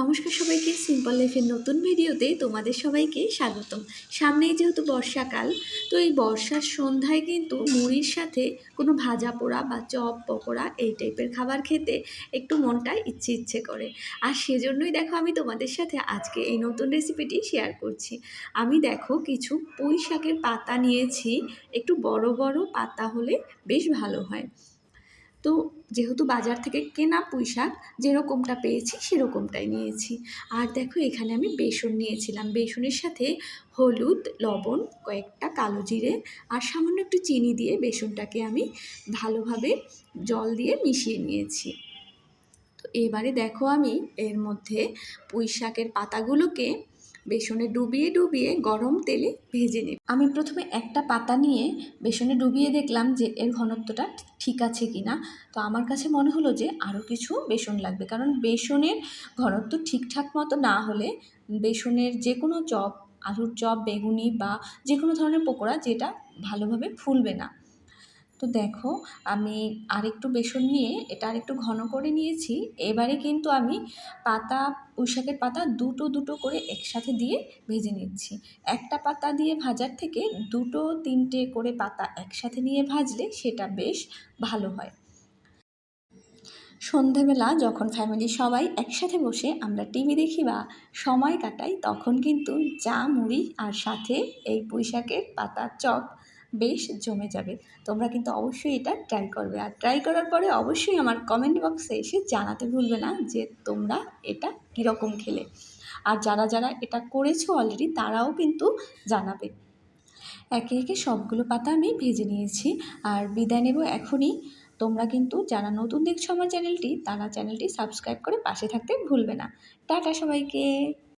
নমস্কার সবাইকে সিম্পল লাইফের নতুন ভিডিওতে তোমাদের সবাইকে স্বাগতম। সামনেই যেহেতু বর্ষাকাল, তো এই বর্ষার সন্ধ্যায় কিন্তু মুড়ির সাথে কোনো ভাজা পোড়া বা চপ, পকোড়া এই টাইপের খাবার খেতে একটু মনটা ইচ্ছে ইচ্ছে করে। আর সেজন্যই দেখো আমি তোমাদের সাথে আজকে এই নতুন রেসিপিটি শেয়ার করছি। আমি দেখো কিছু পুঁই শাকের পাতা নিয়েছি, একটু বড় বড় পাতা হলে বেশ ভালো হয়। তো যেহেতু বাজার থেকে কেনা পুঁই শাক যেরকমটা পেয়েছি সেরকমটাই নিয়েছি। আর দেখো এখানে আমি বেসন নিয়েছিলাম। বেসনের সাথে হলুদ, লবণ, কয়েকটা কালো জিরে আর সামান্য একটু চিনি দিয়ে বেসনটাকে আমি ভালোভাবে জল দিয়ে মিশিয়ে নিয়েছি। তো এবারে দেখো আমি এর মধ্যে পুঁই শাকের পাতাগুলোকে বেসনে ডুবিয়ে ডুবিয়ে গরম তেলে ভেজে নেব। আমি প্রথমে একটা পাতা নিয়ে বেসনে ডুবিয়ে দেখলাম যে এর ঘনত্বটা ঠিক আছে কি না তো আমার কাছে মনে হলো যে আরও কিছু বেসন লাগবে। কারণ বেসনের ঘনত্ব ঠিকঠাক মতো না হলে বেসনের যে কোনো চপ, আলুর চপ, বেগুনি বা যে কোনো ধরনের পকোড়া যেটা ভালোভাবে ফুলবে না। তো দেখো, আমি আরেকটু বেসন নিয়ে এটা আরেকটু ঘন করে নিয়েছি। এবারে কিন্তু আমি পাতা, পুঁইশাকের পাতা দুটো দুটো করে একসাথে দিয়ে ভেজে নিচ্ছি। একটা পাতা দিয়ে ভাজার থেকে দুটো, তিনটে করে পাতা একসাথে নিয়ে ভাজলে সেটা বেশ ভালো হয়। সন্ধেবেলা যখন ফ্যামিলি সবাই একসাথে বসে আমরা টিভি দেখি বা সময় কাটাই, তখন কিন্তু চা, মুড়ি আর সাথে এই পুঁইশাকের পাতার চপ বেশ জমে যাবে। তোমরা কিন্তু অবশ্যই এটা ট্রাই করবে। আর ট্রাই করার পরে অবশ্যই আমার কমেন্ট বক্সে এসে জানাতে ভুলবে না যে তোমরা এটা কীরকম খেলে। আর যারা যারা এটা করেছ অলরেডি তারাও কিন্তু জানাবে। একে একে সবগুলো পাতা আমি ভেজে নিয়েছি। আর বিদায় নেব এখনই। তোমরা কিন্তু যারা নতুন দেখছ আমার চ্যানেলটি তারা চ্যানেলটি সাবস্ক্রাইব করে পাশে থাকতে ভুলবে না। টাটা সবাইকে।